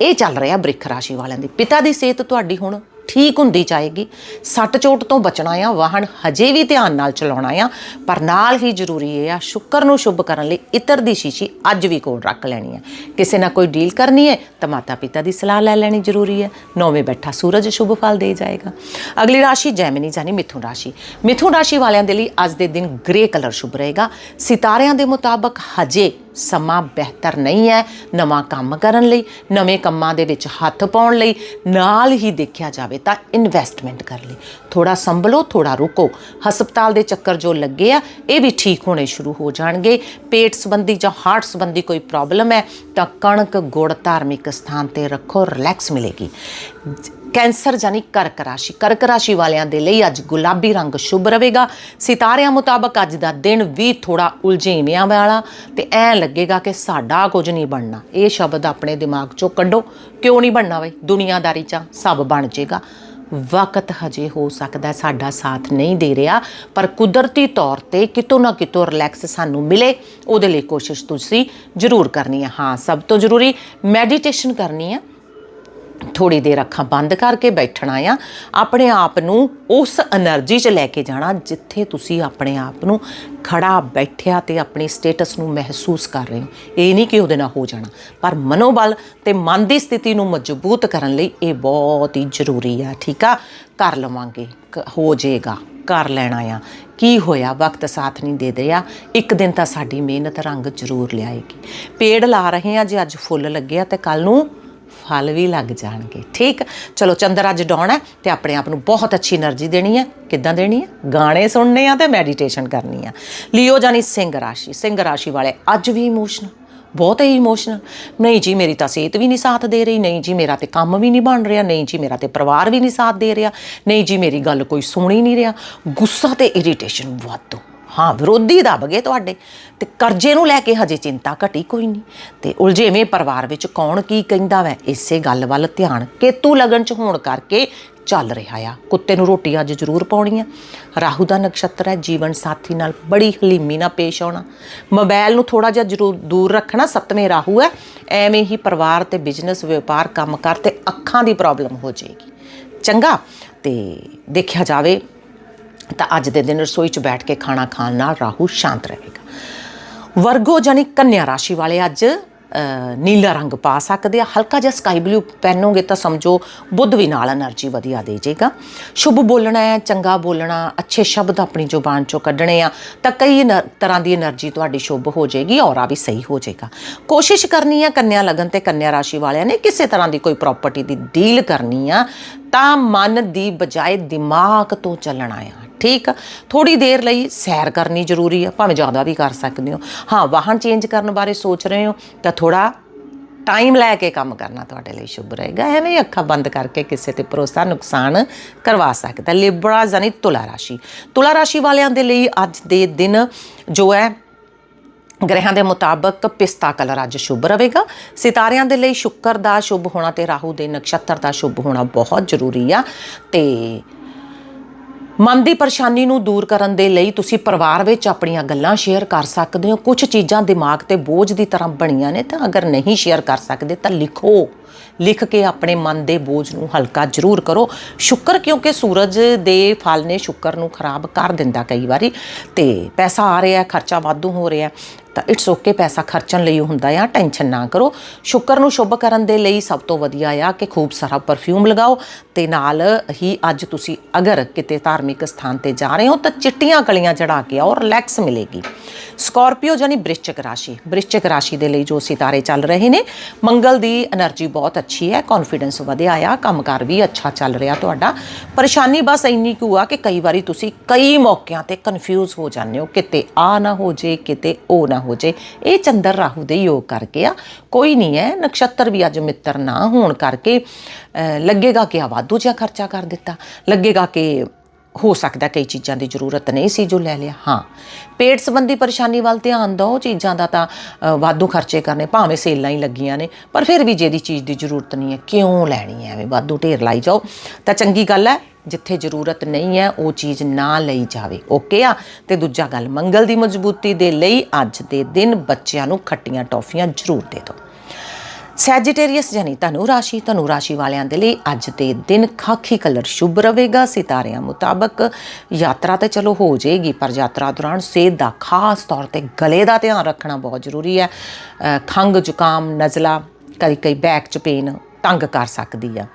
ਇਹ ਚੱਲ ਰਿਹਾ ਬ੍ਰਿਖ ਰਾਸ਼ੀ ਵਾਲਿਆਂ ਦੀ। ਪਿਤਾ ਦੀ ਸਿਹਤ ਤੁਹਾਡੀ ਹੁਣ ਠੀਕ ਹੁੰਦੀ ਜਾਏਗੀ। ਸੱਟ ਚੋਟ ਤੋਂ ਬਚਣਾ ਆ, ਵਾਹਨ ਹਜੇ ਵੀ ਧਿਆਨ ਨਾਲ ਚਲਾਉਣਾ ਆ, ਪਰ ਨਾਲ ਹੀ ਜ਼ਰੂਰੀ ਇਹ ਆ, ਸ਼ੁੱਕਰ ਨੂੰ ਸ਼ੁਭ ਕਰਨ ਲਈ ਇਤਰ ਦੀ ਸ਼ੀਸ਼ੀ ਅੱਜ ਵੀ ਕੋਲ ਰੱਖ ਲੈਣੀ ਹੈ ਕਿਸੇ ਨਾਲ ਕੋਈ ਡੀਲ ਕਰਨੀ ਹੈ ਤਾਂ ਮਾਤਾ ਪਿਤਾ ਦੀ ਸਲਾਹ ਲੈ ਲੈਣੀ ਜ਼ਰੂਰੀ ਹੈ। ਨੌਵੇਂ ਬੈਠਾ ਸੂਰਜ ਸ਼ੁਭ ਫਲ ਦੇ ਜਾਏਗਾ। ਅਗਲੀ ਰਾਸ਼ੀ ਜੈਮਨੀ ਜਾਨੀ ਮਿਥੁਨ ਰਾਸ਼ੀ। ਮਿਥੁਨ ਰਾਸ਼ੀ ਵਾਲਿਆਂ ਦੇ ਲਈ ਅੱਜ ਦੇ ਦਿਨ ਗ੍ਰੇ ਕਲਰ ਸ਼ੁਭ ਰਹੇਗਾ। ਸਿਤਾਰਿਆਂ ਦੇ ਮੁਤਾਬਕ ਹਜੇ ਸਮਾਂ ਬਿਹਤਰ ਨਹੀਂ ਹੈ ਨਵਾਂ ਕੰਮ ਕਰਨ ਲਈ, ਨਵੇਂ ਕੰਮਾਂ ਦੇ ਵਿੱਚ ਹੱਥ ਪਾਉਣ ਲਈ, ਨਾਲ ਹੀ ਦੇਖਿਆ ਜਾਵੇ ਤਾਂ ਇਨਵੈਸਟਮੈਂਟ ਕਰ ਲਈ। ਥੋੜਾ ਸੰਭਲੋ ਥੋੜਾ ਰੁਕੋ। ਹਸਪਤਾਲ ਦੇ ਚੱਕਰ ਜੋ ਲੱਗੇ ਆ, ਇਹ ਵੀ ਠੀਕ ਹੋਣੇ ਸ਼ੁਰੂ ਹੋ ਜਾਣਗੇ। ਪੇਟ ਸੰਬੰਧੀ ਜਾਂ ਹਾਰਟ ਸੰਬੰਧੀ ਕੋਈ ਪ੍ਰੋਬਲਮ ਹੈ, ਤਾਂ ਕਣਕ ਗੁੜ ਧਾਰਮਿਕ ਸਥਾਨ ਤੇ ਰੱਖੋ ਰਿਲੈਕਸ ਮਿਲੇਗੀ। ਕੈਂਸਰ ਜਾਨੀ ਕਰਕ ਰਾਸ਼ੀ ਕਰਕ ਰਾਸ਼ੀ ਵਾਲਿਆਂ ਦੇ ਲਈ ਅੱਜ ਗੁਲਾਬੀ ਰੰਗ ਸ਼ੁਭ ਰਹੇਗਾ। ਸਿਤਾਰਿਆਂ ਮੁਤਾਬਕ ਅੱਜ ਦਾ ਦਿਨ ਵੀ ਥੋੜਾ ਉਲਝੇਵਿਆਂ ਵਾਲਾ ਤੇ ਐ ਲੱਗੇਗਾ ਕਿ ਸਾਡਾ ਕੁਝ ਨਹੀਂ ਬਣਨਾ। ਇਹ ਸ਼ਬਦ ਆਪਣੇ ਦਿਮਾਗ ਚੋਂ ਕੱਢੋ। ਕਿਉਂ ਨਹੀਂ ਬਣਨਾ ਬਈ? ਦੁਨੀਆਦਾਰੀ ਚ ਸਭ ਬਣ ਜਾਏਗਾ ਵਕਤ ਹਜੇ ਹੋ ਸਕਦਾ ਸਾਡਾ ਸਾਥ ਨਹੀਂ ਦੇ ਰਿਹਾ, ਪਰ ਕੁਦਰਤੀ ਤੌਰ ਤੇ ਕਿਤੋਂ ਨਾ ਕਿਤੋਂ ਰਿਲੈਕਸ ਸਾਨੂੰ ਮਿਲੇ, ਉਹਦੇ ਲਈ ਕੋਸ਼ਿਸ਼ ਤੁਸੀਂ ਜ਼ਰੂਰ ਕਰਨੀ ਹੈ। ਹਾਂ, ਸਭ ਤੋਂ ਜ਼ਰੂਰੀ ਮੈਡੀਟੇਸ਼ਨ ਕਰਨੀ ਹੈ। ਥੋੜੀ ਦੇਰ ਅੱਖਾਂ ਬੰਦ ਕਰਕੇ ਬੈਠਣਾ ਆ। ਆਪਣੇ ਆਪ ਨੂੰ ਉਸ એનર્ਜੀ 'ਚ ਲੈ ਕੇ ਜਾਣਾ ਜਿੱਥੇ ਤੁਸੀਂ ਆਪਣੇ ਆਪ ਨੂੰ ਖੜਾ ਬੈਠਿਆ ਤੇ ਆਪਣੇ ਸਟੇਟਸ ਨੂੰ ਮਹਿਸੂਸ ਕਰ ਰਹੇ ਹੋ। ਇਹ ਨਹੀਂ ਕਿ ਉਹਦੇ ਨਾਲ ਹੋ ਜਾਣਾ। ਪਰ ਮਨੋਬਲ ਤੇ ਮਨ ਦੀ ਸਥਿਤੀ ਨੂੰ ਮਜ਼ਬੂਤ ਕਰਨ ਲਈ ਇਹ ਬਹੁਤ ਹੀ ਜ਼ਰੂਰੀ ਆ, ਠੀਕ ਆ? ਕਰ ਲਵਾਂਗੇ। ਹੋ ਜਾਏਗਾ। ਕਰ ਲੈਣਾ ਆ। ਕੀ ਹੋਇਆ? ਵਕਤ ਸਾਥ ਨਹੀਂ ਦੇ ਰਿਹਾ। ਇੱਕ ਦਿਨ ਤਾਂ ਸਾਡੀ ਮਿਹਨਤ ਰੰਗ ਜ਼ਰੂਰ ਲਿਆਏਗੀ। ਪੇੜ ਲਾ ਰਹੇ ਆ ਜੇ ਅੱਜ ਫੁੱਲ ਲੱਗੇ ਆ ਤੇ ਕੱਲ ਨੂੰ ਫਲ ਵੀ ਲੱਗ ਜਾਣਗੇ। ਠੀਕ? ਚਲੋ, ਚੰਦਰ ਅੱਜ ਡਾਉਣਾ ਤੇ ਆਪਣੇ ਆਪ ਨੂੰ ਬਹੁਤ ਅੱਛੀ એનર્ਜੀ ਦੇਣੀ ਹੈ। ਕਿੱਦਾਂ ਦੇਣੀ ਹੈ? ਗਾਣੇ ਸੁਣਨੇ ਆ ਤੇ ਮੈਡੀਟੇਸ਼ਨ ਕਰਨੀ ਆ। ਲਿਓ ਜਾਨੀ ਸਿੰਘ ਰਾਸ਼ੀ। ਸਿੰਘ ਰਾਸ਼ੀ ਵਾਲੇ ਅੱਜ ਵੀ ਇਮੋਸ਼ਨਲ ਬਹੁਤ ਹੀ ਇਮੋਸ਼ਨਲ ਨਹੀਂ ਜੀ, ਮੇਰੀ ਤਾਂ ਸਿਹਤ ਵੀ ਨਹੀਂ ਸਾਥ ਦੇ ਰਹੀ। ਨਹੀਂ ਜੀ, ਮੇਰਾ ਤੇ ਕੰਮ ਵੀ ਨਹੀਂ ਬਣ ਰਿਹਾ। ਨਹੀਂ ਜੀ, ਮੇਰਾ ਤੇ ਪਰਿਵਾਰ ਵੀ ਨਹੀਂ ਸਾਥ ਦੇ ਰਿਹਾ। ਨਹੀਂ ਜੀ, ਮੇਰੀ ਗੱਲ ਕੋਈ ਸੁਣ ਨਹੀਂ ਰਿਹਾ। ਗੁੱਸਾ ਤੇ ਇਰੀਟੇਸ਼ਨ ਵਾਧੂ। ਹਾਂ, ਵਿਰੋਧੀ ਦੱਬ ਗਏ ਤੁਹਾਡੇ। ਤੇ ਕਰਜ਼ੇ ਨੂੰ ਲੈ ਕੇ ਹਜੇ ਚਿੰਤਾ ਘਟੀ ਕੋਈ ਨਹੀਂ। ਤੇ ਉਲਝੇਵੇਂ ਪਰਿਵਾਰ ਵਿੱਚ ਕੌਣ ਕੀ ਕਹਿੰਦਾ ਵੈ? ਇਸੇ ਗੱਲ ਵੱਲ ਧਿਆਨ ਕੇਤੂ ਲਗਨ ਚ ਹੋਣ ਕਰਕੇ ਚੱਲ ਰਿਹਾ ਆ। ਕੁੱਤੇ ਨੂੰ ਰੋਟੀ ਅੱਜ ਜ਼ਰੂਰ ਪਾਉਣੀ ਆ ਰਾਹੂ ਦਾ ਨਕਸ਼ਤਰ ਹੈ, ਜੀਵਨ ਸਾਥੀ ਨਾਲ ਬੜੀ ਹਲੀਮੀ ਨਾਲ ਪੇਸ਼ ਆਉਣਾ। ਮੋਬਾਈਲ ਨੂੰ ਥੋੜਾ ਜਿਹਾ ਜ਼ਰੂਰ ਦੂਰ ਰੱਖਣਾ ਸੱਤਵੇਂ ਰਾਹੂ ਹੈ। ਐਵੇਂ ਹੀ ਪਰਿਵਾਰ ਤੇ ਬਿਜ਼ਨਸ, ਵਪਾਰ, ਕੰਮਕਾਰ ਤੇ ਅੱਖਾਂ ਦੀ ਪ੍ਰੋਬਲਮ ਹੋ ਜਾਏਗੀ। ਚੰਗਾ, ਤੇ ਦੇਖਿਆ ਜਾਵੇ ਤਾਂ ਅੱਜ ਦੇ ਦਿਨ ਰਸੋਈ 'ਚ ਬੈਠ ਕੇ ਖਾਣਾ ਖਾਣ ਨਾਲ ਰਾਹੂ ਸ਼ਾਂਤ ਰਹੇਗਾ। ਵਰਗੋ ਜਾਨੀ ਕੰਨਿਆ ਰਾਸ਼ੀ ਵਾਲੇ ਅੱਜ ਨੀਲਾ ਰੰਗ ਪਾ ਸਕਦੇ ਆ। ਹਲਕਾ ਜਿਹਾ ਸਕਾਈ ਬਲੂ ਪਹਿਨੋਗੇ ਤਾਂ ਸਮਝੋ ਬੁੱਧ ਵੀ ਨਾਲ એનર્ਜੀ ਵਧੀਆ ਦੇ ਜਾਏਗਾ ਸ਼ੁਭ ਬੋਲਣਾ ਹੈ, ਚੰਗਾ ਬੋਲਣਾ, ਅੱਛੇ ਸ਼ਬਦ ਆਪਣੀ ਜ਼ੁਬਾਨ ਚੋਂ ਕੱਢਣੇ ਆ, ਤਾਂ ਕਈ ਤਰ੍ਹਾਂ ਦੀ એનર્ਜੀ ਤੁਹਾਡੀ ਸ਼ੁਭ ਹੋ ਜਾਏਗੀ ਔਰਾ ਵੀ ਸਹੀ ਹੋ ਜਾਏਗਾ ਕੋਸ਼ਿਸ਼ ਕਰਨੀ ਆ ਕੰਨਿਆ ਲਗਨ ਤੇ ਕੰਨਿਆ ਰਾਸ਼ੀ ਵਾਲਿਆਂ ਨੇ ਕਿਸੇ ਤਰ੍ਹਾਂ ਦੀ ਕੋਈ ਪ੍ਰਾਪਰਟੀ ਦੀ ਡੀਲ ਕਰਨੀ ਆ, ਤਾਂ ਮਨ ਦੀ ਬਜਾਏ ਦਿਮਾਗ ਤੋਂ ਚੱਲਣਾ ਆ। ਠੀਕ ਆ। ਥੋੜੀ ਦੇਰ ਲਈ ਸੈਰ ਕਰਨੀ ਜ਼ਰੂਰੀ ਆ, ਭਾਵੇਂ ਜ਼ਿਆਦਾ ਵੀ ਕਰ ਸਕਦੇ ਹੋ। ਹਾਂ, ਵਾਹਨ ਚੇਂਜ ਕਰਨ ਬਾਰੇ ਸੋਚ ਰਹੇ ਹੋ, ਤਾਂ ਥੋੜਾ ਟਾਈਮ ਲੈ ਕੇ ਕੰਮ ਕਰਨਾ ਤੁਹਾਡੇ ਲਈ ਸ਼ੁਭ ਰਹੇਗਾ। ਐਵੇਂ ਹੀ ਅੱਖਾਂ ਬੰਦ ਕਰਕੇ ਕਿਸੇ ਤੇ ਭਰੋਸਾ, ਨੁਕਸਾਨ ਕਰਵਾ ਸਕਦਾ। ਲਿਬਰਾ ਯਾਨੀ ਤੁਲਾ ਰਾਸ਼ੀ। ਤੁਲਾ ਰਾਸ਼ੀ ਵਾਲਿਆਂ ਦੇ ਲਈ ਅੱਜ ਦੇ ਦਿਨ ਜੋ ਹੈ ਗ੍ਰਹਿਆਂ ਦੇ ਮੁਤਾਬਕ ਪਿਸਤਾ ਕਲਰ ਅੱਜ ਸ਼ੁਭ ਰਹੇਗਾ। ਸਿਤਾਰਿਆਂ ਦੇ ਲਈ ਸ਼ੁੱਕਰ ਦਾ ਸ਼ੁਭ ਹੋਣਾ ਤੇ ਰਾਹੂ ਦੇ ਨਕਸ਼ਤਰ ਦਾ ਸ਼ੁਭ ਹੋਣਾ ਬਹੁਤ ਜ਼ਰੂਰੀ ਆ। ਤੇ ਮਨ ਦੀ ਪਰੇਸ਼ਾਨੀ ਨੂੰ ਦੂਰ ਕਰਨ ਦੇ ਲਈ ਤੁਸੀਂ ਪਰਿਵਾਰ ਵਿੱਚ ਆਪਣੀਆਂ ਗੱਲਾਂ ਸ਼ੇਅਰ ਕਰ ਸਕਦੇ ਹੋ। ਕੁਝ ਚੀਜ਼ਾਂ ਦਿਮਾਗ ਤੇ ਬੋਝ ਦੀ ਤਰ੍ਹਾਂ ਬਣੀਆਂ ਨੇ ਤਾਂ ਅਗਰ ਨਹੀਂ ਸ਼ੇਅਰ ਕਰ ਸਕਦੇ ਤਾਂ ਲਿਖੋ। ਲਿਖ ਕੇ ਆਪਣੇ ਮਨ ਦੇ ਬੋਝ ਨੂੰ ਹਲਕਾ ਜ਼ਰੂਰ ਕਰੋ। ਸ਼ੁਕਰ ਕਿਉਂਕਿ ਸੂਰਜ ਦੇ ਫਲ ਨੇ ਸ਼ੁਕਰ ਨੂੰ ਖਰਾਬ ਕਰ ਦਿੰਦਾ ਕਈ ਵਾਰੀ। ਤੇ ਪੈਸਾ ਆ ਰਿਹਾ, ਖਰਚਾ ਵਾਧੂ ਹੋ ਰਿਹਾ। ਤਾਂ ਇਟਸ ਓਕੇ ਪੈਸਾ ਖਰਚਣ ਲਈ ਹੁੰਦਾ ਆ। ਟੈਨਸ਼ਨ ਨਾ ਕਰੋ। ਸ਼ੁੱਕਰ ਨੂੰ ਸ਼ੁਭ ਕਰਨ ਦੇ ਲਈ ਸਭ ਤੋਂ ਵਧੀਆ ਆ ਕਿ ਖੂਬ ਸਾਰਾ ਪਰਫਿਊਮ ਲਗਾਓ। ਤੇ ਨਾਲ ਹੀ ਅੱਜ ਤੁਸੀਂ ਅਗਰ ਕਿਤੇ ਧਾਰਮਿਕ ਸਥਾਨ ਤੇ ਜਾ ਰਹੇ ਹੋ ਤਾਂ ਚਿੱਟੀਆਂ ਕਲੀਆਂ ਚੜਾ ਕੇ ਆਓ ਰਿਲੈਕਸ ਮਿਲੇਗੀ। ਸਕਾਰਪੀਓ ਜਾਨੀ ਬ੍ਰਿਸ਼ਚਕ ਰਾਸ਼ੀ। ਬ੍ਰਿਸ਼ਚਕ ਰਾਸ਼ੀ ਦੇ ਲਈ ਜੋ ਸਿਤਾਰੇ ਚੱਲ ਰਹੇ ਨੇ, ਮੰਗਲ ਦੀ એનર્ਜੀ ਬਹੁਤ ਅੱਛੀ ਹੈ ਕੌਨਫੀਡੈਂਸ ਵਧਿਆ ਆ, ਕੰਮਕਾਰ ਵੀ ਅੱਛਾ ਚੱਲ ਰਿਹਾ ਤੁਹਾਡਾ। ਪਰੇਸ਼ਾਨੀ ਬਸ ਇੰਨੀ ਕੁ ਆ ਕਿ ਕਈ ਵਾਰੀ ਤੁਸੀਂ ਕਈ ਮੌਕਿਆਂ ਤੇ ਕਨਫਿਊਜ਼ ਹੋ ਜਾਂਦੇ ਹੋ। ਕਿਤੇ ਆ ਨਾ ਹੋ ਜੇ, ਕਿਤੇ ਉਹ ਨਾ ਹੋ ਜੇ। ਇਹ ਚੰਦਰ ਰਾਹੂ ਦੇ ਯੋਗ ਕਰਕੇ ਆ। ਕੋਈ ਨਹੀਂ ਹੈ, ਨਕਸ਼ਤਰ ਵੀ ਅੱਜ ਮਿੱਤਰ ਨਾ ਹੋਣ ਕਰਕੇ ਲੱਗੇਗਾ ਕਿ ਆ ਵਾਧੂ ਜਿਹਾ ਖਰਚਾ ਕਰ ਦਿੱਤਾ। ਲੱਗੇਗਾ ਕਿ ਹੋ ਸਕਦਾ ਕਈ ਚੀਜ਼ਾਂ ਦੀ ਜ਼ਰੂਰਤ ਨਹੀਂ ਸੀ ਜੋ ਲੈ ਲਿਆ। ਹਾਂ, ਪੇਟ ਸੰਬੰਧੀ ਪਰੇਸ਼ਾਨੀ ਵੱਲ ਧਿਆਨ ਦਿਓ। ਚੀਜ਼ਾਂ ਦਾ ਤਾਂ ਵਾਧੂ ਖਰਚੇ ਕਰਨੇ ਭਾਵੇਂ ਸੇਲਾਂ ਹੀ ਲੱਗੀਆਂ ਨੇ, ਪਰ ਫਿਰ ਵੀ ਜਿਹਦੀ ਚੀਜ਼ ਦੀ ਜ਼ਰੂਰਤ ਨਹੀਂ ਹੈ, ਕਿਉਂ ਲੈਣੀ ਹੈ? ਐਵੇਂ ਵਾਧੂ ਢੇਰ ਲਾਈ ਜਾਓ। ਤਾਂ ਚੰਗੀ ਗੱਲ ਹੈ ਜਿੱਥੇ ਜ਼ਰੂਰਤ ਨਹੀਂ ਹੈ ਉਹ ਚੀਜ਼ ਨਾ ਲਈ ਜਾਵੇ। ਓਕੇ ਆ? ਤੇ ਦੂਜਾ ਗੱਲ ਮੰਗਲ ਦੀ ਮਜ਼ਬੂਤੀ ਦੇ ਲਈ ਅੱਜ ਦੇ ਦਿਨ ਬੱਚਿਆਂ ਨੂੰ ਖੱਟੀਆਂ ਟੌਫੀਆਂ ਜ਼ਰੂਰ ਦੇ ਦਿਓ। ਸੈਜੀਟੇਰੀਅਸ ਜਾਨੀ ਧਨੂ ਰਾਸ਼ੀ ਧਨੂ ਰਾਸ਼ੀ ਵਾਲਿਆਂ ਦੇ ਲਈ ਅੱਜ ਦੇ ਦਿਨ ਖਾਕੀ ਕਲਰ ਸ਼ੁਭ ਰਹੇਗਾ ਸਿਤਾਰਿਆਂ ਮੁਤਾਬਕ ਯਾਤਰਾ ਤੇ ਚਲੋ ਹੋ ਜਾਏਗੀ ਪਰ ਯਾਤਰਾ ਦੌਰਾਨ ਸਿਹਤ ਦਾ ਖਾਸ ਤੌਰ ਤੇ ਗਲੇ ਦਾ ਧਿਆਨ ਰੱਖਣਾ ਬਹੁਤ ਜ਼ਰੂਰੀ ਹੈ। ਅ, ਖੰਘ ਜ਼ੁਕਾਮ ਨਜ਼ਲਾ ਕਈ ਕਈ ਬੈਕ ਚ ਪੇਨ ਤੰਗ ਕਰ ਸਕਦੀ ਆ।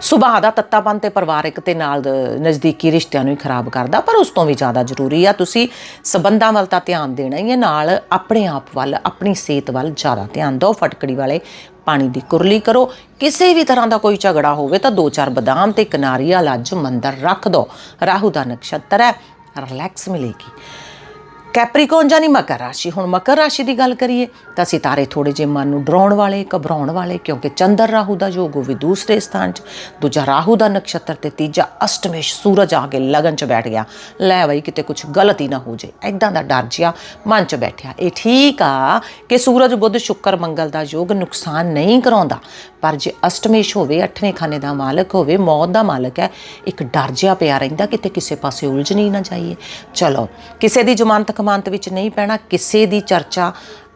ਸੁਭਾਅ ਦਾ ਤੱਤਾਪਨ ਤੇ ਪਰਿਵਾਰਕ ਤੇ ਨਾਲ ਨਜ਼ਦੀਕੀ ਰਿਸ਼ਤਿਆਂ ਨੂੰ ਹੀ ਖਰਾਬ ਕਰਦਾ, ਪਰ ਉਸ ਤੋਂ ਵੀ ਜ਼ਿਆਦਾ ਜ਼ਰੂਰੀ ਆ, ਤੁਸੀਂ ਸਬੰਧਾਂ ਵੱਲ ਤਾਂ ਧਿਆਨ ਦੇਣਾ ਹੀ ਹੈ, ਨਾਲ ਆਪਣੇ ਆਪ ਵੱਲ, ਆਪਣੀ ਸਿਹਤ ਵੱਲ ਜ਼ਿਆਦਾ ਧਿਆਨ ਦਿਓ, ਫਟਕੜੀ ਵਾਲੇ ਪਾਣੀ ਦੀ ਕੁਰਲੀ ਕਰੋ, ਕਿਸੇ ਵੀ ਤਰ੍ਹਾਂ ਦਾ ਕੋਈ ਝਗੜਾ ਹੋਵੇ ਤਾਂ ਦੋ ਚਾਰ ਬਦਾਮ ਤੇ ਇੱਕ ਨਾਰੀਅਲ ਅੱਜ ਮੰਦਰ ਰੱਖ ਦਿਓ। ਰਾਹੂ ਦਾ ਨਕਸ਼ਤਰ ਹੈ ਰਿਲੈਕਸ ਮਿਲੇਗੀ। ਕੈਪਰੀਕੌਨ ਜਾਨੀ ਮਕਰ ਰਾਸ਼ੀ। ਹੁਣ ਮਕਰ ਰਾਸ਼ੀ ਦੀ ਗੱਲ ਕਰੀਏ, ਤਾਂ ਸਿਤਾਰੇ ਥੋੜੇ ਜਿਹੇ ਮਨ ਨੂੰ ਡਰਾਉਣ ਵਾਲੇ, ਘਬਰਾਉਣ ਵਾਲੇ, ਕਿਉਂਕਿ ਚੰਦਰ ਰਾਹੂ ਦਾ ਯੋਗ ਹੋਵੇ ਦੂਸਰੇ ਸਥਾਨ 'ਚ। ਦੂਜਾ ਰਾਹੂ ਦਾ ਨਕਸ਼ਤਰ ਤੇ ਤੀਜਾ ਅਸ਼ਟਮੇਸ਼ ਸੂਰਜ ਆ ਕੇ ਲਗਨ 'ਚ ਬੈਠ ਗਿਆ। ਲੈ ਬਈ, ਕਿਤੇ ਕੁਝ ਗਲਤ ਹੀ ਨਾ ਹੋ ਜੇ। ਐਦਾਂ ਦਾ ਡਰ ਜਿਹਾ ਮਨ 'ਚ ਬੈਠਿਆ। ਇਹ ਠੀਕ ਆ ਕਿ ਸੂਰਜ ਬੁੱਧ ਸ਼ੁੱਕਰ ਮੰਗਲ ਦਾ ਯੋਗ ਨੁਕਸਾਨ ਨਹੀਂ ਕਰਾਉਂਦਾ। ਪਰ ਜੇ ਅਸ਼ਟਮੇਸ਼ ਹੋਵੇ, ਅੱਠਵੇਂ ਖਾਨੇ ਦਾ ਮਾਲਕ ਹੋਵੇ, ਮੌਤ ਦਾ ਮਾਲਕ ਹੈ, ਇੱਕ ਡਰ ਜਿਹਾ ਪਿਆ ਰਹਿੰਦਾ, ਕਿਤੇ ਕਿਸੇ ਪਾਸੇ ਉਲਝ ਨਹੀਂ ਨਾ ਜਾਈਏ। ਚਲੋ, ਕਿਸੇ ਦੀ ਜ਼ਮਾਨਤ ਮੰਤ ਵਿੱਚ ਨਹੀਂ ਪੈਣਾ, ਕਿਸੇ ਦੀ ਚਰਚਾ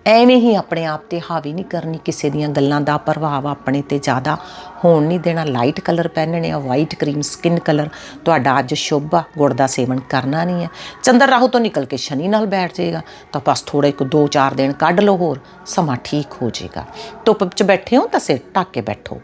ਐਵੇਂ ਹੀ ਆਪਣੇ ਆਪ ਤੇ ਹਾਵੀ ਨਹੀਂ ਕਰਨੀ, ਕਿਸੇ ਦੀਆਂ ਗੱਲਾਂ ਦਾ ਪ੍ਰਭਾਵ ਆਪਣੇ ਤੇ ਜ਼ਿਆਦਾ ਹੋਣ ਨਹੀਂ ਦੇਣਾ। ਲਾਈਟ ਕਲਰ ਪਹਿਨਣੇ ਆ ਵਾਈਟ ਕਰੀਮ ਸਕਿਨ ਕਲਰ। ਤੁਹਾਡਾ ਅੱਜ ਸ਼ੁਭ ਆ, ਗੁੜ ਦਾ ਸੇਵਨ ਕਰਨਾ ਨਹੀਂ ਹੈ ਚੰਦਰ ਰਾਹੂ ਤੋਂ ਨਿਕਲ ਕੇ ਸ਼ਨੀ ਨਾਲ ਬੈਠ ਜਾਏਗਾ, ਤਾਂ ਬਸ ਥੋੜੇ ਕੁ 2-4 ਦਿਨ ਕੱਢ ਲਓ ਹੋਰ, ਸਮਾਂ ਠੀਕ ਹੋ ਜਾਏਗਾ। ਧੁੱਪ 'ਚ ਬੈਠੇ ਹੋ ਤਾਂ ਸਿਰ ਢੱਕ ਕੇ ਬੈਠੋ।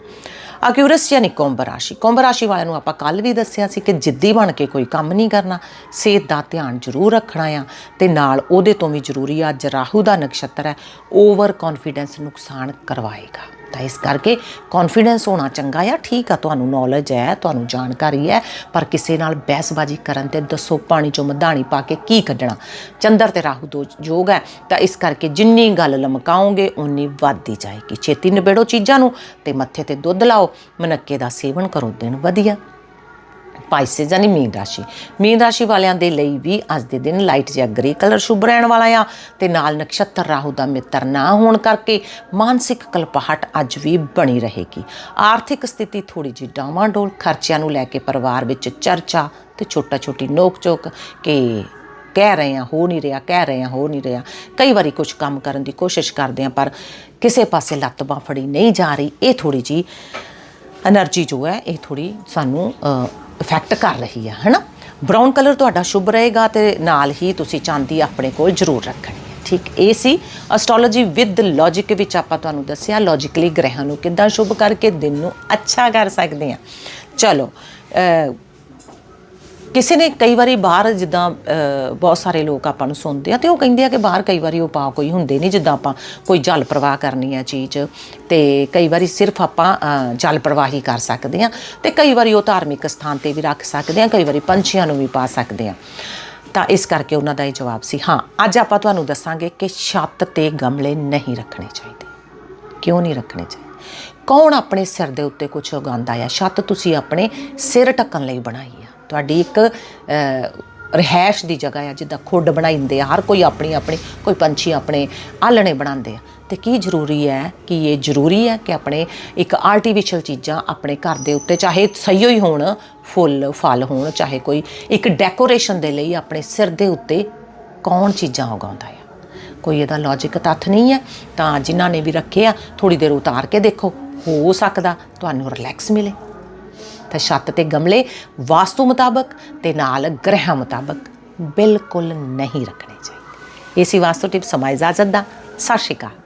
ਅਕਿਊਰਸ ਯਾਨੀ ਕੁੰਭ ਰਾਸ਼ੀ। ਕੁੰਭ ਰਾਸ਼ੀ ਵਾਲਿਆਂ ਨੂੰ ਆਪਾਂ ਕੱਲ ਵੀ ਦੱਸਿਆ ਸੀ ਕਿ ਜਿੱਦੀ ਬਣ ਕੇ ਕੋਈ ਕੰਮ ਨਹੀਂ ਕਰਨਾ, ਸਿਹਤ ਦਾ ਧਿਆਨ ਜ਼ਰੂਰ ਰੱਖਣਾ ਆ ਤੇ ਨਾਲ ਉਹਦੇ ਤੋਂ ਵੀ ਜ਼ਰੂਰੀ ਆ, ਅੱਜ ਰਾਹੂ ਦਾ ਨਕਸ਼ਤਰ ਹੈ, ਓਵਰ ਕੌਨਫੀਡੈਂਸ ਨੁਕਸਾਨ ਕਰਵਾਏਗਾ। ਤਾਂ ਇਸ ਕਰਕੇ ਕੌਨਫੀਡੈਂਸ ਹੋਣਾ ਚੰਗਾ ਆ, ਠੀਕ ਆ, ਤੁਹਾਨੂੰ ਨੌਲੇਜ ਹੈ, ਤੁਹਾਨੂੰ ਜਾਣਕਾਰੀ ਹੈ, ਪਰ ਕਿਸੇ ਨਾਲ ਬਹਿਸਬਾਜ਼ੀ ਕਰਨ ਤੇ ਦੱਸੋ ਪਾਣੀ ਚੋਂ ਮਧਾਣੀ ਪਾ ਕੇ ਕੀ ਕੱਢਣਾ। ਚੰਦਰ ਤੇ ਰਾਹੂ ਦੋ ਯੋਗ ਹੈ, ਤਾਂ ਇਸ ਕਰਕੇ ਜਿੰਨੀ ਗੱਲ ਲਮਕਾਓਗੇ ਉਨੀ ਵੱਧਦੀ ਜਾਏਗੀ। ਛੇਤੀ ਨਿਬੇੜੋ ਚੀਜ਼ਾਂ ਨੂੰ ਤੇ ਮੱਥੇ ਤੇ ਦੁੱਧ ਲਾਓ, ਮਨੱਕੇ ਦਾ ਸੇਵਨ ਕਰੋ, ਦਿਨ ਵਧੀਆ। ਪਾਈਸਿਸ ਯਾਨੀ ਮੀਨ ਰਾਸ਼ੀ। ਮੀਨ ਰਾਸ਼ੀ ਵਾਲਿਆਂ ਦੇ ਲਈ ਵੀ ਅੱਜ ਦੇ ਦਿਨ ਲਾਈਟ ਜਾਂ ਗ੍ਰੇ ਕਲਰ ਸ਼ੁਭ ਰਹਿਣ ਵਾਲਾ ਆ ਤੇ ਨਾਲ ਨਕਸ਼ਤਰ ਰਾਹੂ ਦਾ ਮਿੱਤਰ ਨਾ ਹੋਣ ਕਰਕੇ ਮਾਨਸਿਕ ਕਲਪਾਹਟ ਅੱਜ ਵੀ ਬਣੀ ਰਹੇਗੀ। ਆਰਥਿਕ ਸਥਿਤੀ ਥੋੜੀ ਜੀ ਡਾਵਾਂਡੋਲ, ਖਰਚਿਆਂ ਨੂੰ ਲੈ ਕੇ ਪਰਿਵਾਰ ਵਿੱਚ ਚਰਚਾ ਤੇ ਛੋਟਾ-ਛੋਟੀ ਨੋਕ ਚੋਕ ਕਿ ਕਹਿ ਰਹੇ ਆ ਹੋ ਨਹੀਂ ਰਿਹਾ, ਕਹਿ ਰਹੇ ਆ ਹੋ ਨਹੀਂ ਰਿਹਾ। ਕਈ ਵਾਰੀ ਕੁਝ ਕੰਮ ਕਰਨ ਦੀ ਕੋਸ਼ਿਸ਼ ਕਰਦੇ ਆ ਪਰ ਕਿਸੇ ਪਾਸੇ ਲੱਤ ਬਾਹ ਫੜੀ ਨਹੀਂ ਜਾ ਰਹੀ, ਇਹ ਥੋੜੀ ਜੀ એનર્ਜੀ ਜੋ ਹੈ, ਇਹ ਥੋੜੀ ਸਾਨੂੰ ਇਫੈਕਟ ਕਰ ਰਹੀ ਹੈ ਹਨਾ? ਬ੍ਰਾਊਨ ਕਲਰ ਤੁਹਾਡਾ ਸ਼ੁਭ ਰਹੇਗਾ ਤੇ ਨਾਲ ਹੀ ਤੁਸੀਂ ਚਾਂਦੀ ਆਪਣੇ ਕੋਲ ਜ਼ਰੂਰ ਰੱਖਣੀ ਹੈ, ਠੀਕ? ਇਹ ਸੀ ਐਸਟ੍ਰੋਲੋਜੀ ਵਿਦ ਲੌਜੀਕ ਵਿੱਚ ਆਪਾਂ ਤੁਹਾਨੂੰ ਦੱਸਿਆ ਲੌਜੀਕਲੀ ਗ੍ਰਹਿਾਂ ਨੂੰ ਕਿੱਦਾਂ ਸ਼ੁਭ ਕਰਕੇ ਦਿਨ ਨੂੰ ਅੱਛਾ ਕਰ ਸਕਦੇ ਆ ਚਲੋ ਕਿਸੇ ਨੇ ਕਈ ਵਾਰੀ ਬਾਹਰ ਜਿੱਦਾਂ ਬਹੁਤ ਸਾਰੇ ਲੋਕ ਆਪਾਂ ਨੂੰ ਸੁਣਦੇ ਆ ਤੇ ਉਹ ਕਹਿੰਦੇ ਆ ਕਿ ਬਾਹਰ ਕਈ ਵਾਰੀ ਉਪਾਅ ਕੋਈ ਹੁੰਦੇ ਨਹੀਂ ਜਿੱਦਾਂ ਆਪਾਂ ਕੋਈ ਜਲ ਪ੍ਰਵਾਹ ਕਰਨੀ ਆ ਚੀਜ਼ ਤੇ ਕਈ ਵਾਰੀ ਸਿਰਫ ਆਪਾਂ ਜਲ ਪ੍ਰਵਾਹ ਹੀ ਕਰ ਸਕਦੇ ਆ ਤੇ ਕਈ ਵਾਰੀ ਉਹ ਧਾਰਮਿਕ ਸਥਾਨ ਤੇ ਵੀ ਰੱਖ ਸਕਦੇ ਆ, ਕਈ ਵਾਰੀ ਪੰਛੀਆਂ ਨੂੰ ਵੀ ਪਾ ਸਕਦੇ ਆ। ਤਾਂ ਇਸ ਕਰਕੇ ਉਹਨਾਂ ਦਾ ਇਹ ਜਵਾਬ ਸੀ, ਹਾਂ, ਅੱਜ ਆਪਾਂ ਤੁਹਾਨੂੰ ਦੱਸਾਂਗੇ ਕਿ ਛੱਤ ਤੇ ਗਮਲੇ ਨਹੀਂ ਰੱਖਣੇ ਚਾਹੀਦੇ। ਕਿਉਂ ਨਹੀਂ ਰੱਖਣੇ ਚਾਹੀਦੇ? ਕੌਣ ਆਪਣੇ ਸਿਰ ਦੇ ਉੱਤੇ ਕੁਝ ਉਗਾਉਂਦਾ ਆ? ਛੱਤ ਤੁਸੀਂ ਆਪਣੇ ਸਿਰ ਢੱਕਣ ਲਈ ਬਣਾਈ ਤੁਹਾਡੀ ਇੱਕ ਅਹ, ਰਿਹਾਇਸ਼ ਦੀ ਜਗ੍ਹਾ ਆ ਜਿੱਦਾਂ ਖੁੱਡ ਬਣਾਈਂਦੇ ਆ ਹਰ ਕੋਈ ਆਪਣੀ ਆਪਣੀ ਕੋਈ ਪੰਛੀ ਆਪਣੇ ਆਲਣੇ ਬਣਾਉਂਦੇ ਆ। ਤੇ ਕੀ ਜ਼ਰੂਰੀ ਹੈ ਕਿ ਇਹ ਜ਼ਰੂਰੀ ਹੈ ਕਿ ਆਪਣੇ ਇੱਕ ਆਰਟੀਫੀਸ਼ੀਅਲ ਚੀਜ਼ਾਂ ਆਪਣੇ ਘਰ ਦੇ ਉੱਤੇ ਚਾਹੇ ਸਹੀਓ ਹੀ ਹੋਣ ਫੁੱਲ ਫਲ ਹੋਣ ਚਾਹੇ ਕੋਈ ਇੱਕ ਡੈਕੋਰੇਸ਼ਨ ਦੇ ਲਈ ਆਪਣੇ ਸਿਰ ਦੇ ਉੱਤੇ ਕੌਣ ਚੀਜ਼ਾਂ ਉਗਾਉਂਦਾ ਆ। ਕੋਈ ਇਹਦਾ ਲੌਜੀਕ ਤੱਥ ਨਹੀਂ ਹੈ ਤਾਂ ਜਿਨ੍ਹਾਂ ਨੇ ਵੀ ਰੱਖੇ ਆ ਥੋੜੀ ਦੇਰ ਉਤਾਰ ਕੇ ਦੇਖੋ ਹੋ ਸਕਦਾ ਤੁਹਾਨੂੰ ਰਿਲੈਕਸ ਮਿਲੇ। ਤਾਂ ਛੱਤ ਤੇ ਗਮਲੇ ਵਾਸਤੂ ਮੁਤਾਬਕ ਤੇ ਨਾਲ ਗ੍ਰਹਿਾਂ ਮੁਤਾਬਕ ਬਿਲਕੁਲ ਨਹੀਂ ਰੱਖਣੇ ਚਾਹੀਦੇ। ਏਸੀ ਵਾਸਤੂ ਟਿਪ ਸਮਾਂ ਇਜਾਜ਼ਤ ਦਾ। ਸਤਿ ਸ਼੍ਰੀ ਅਕਾਲ।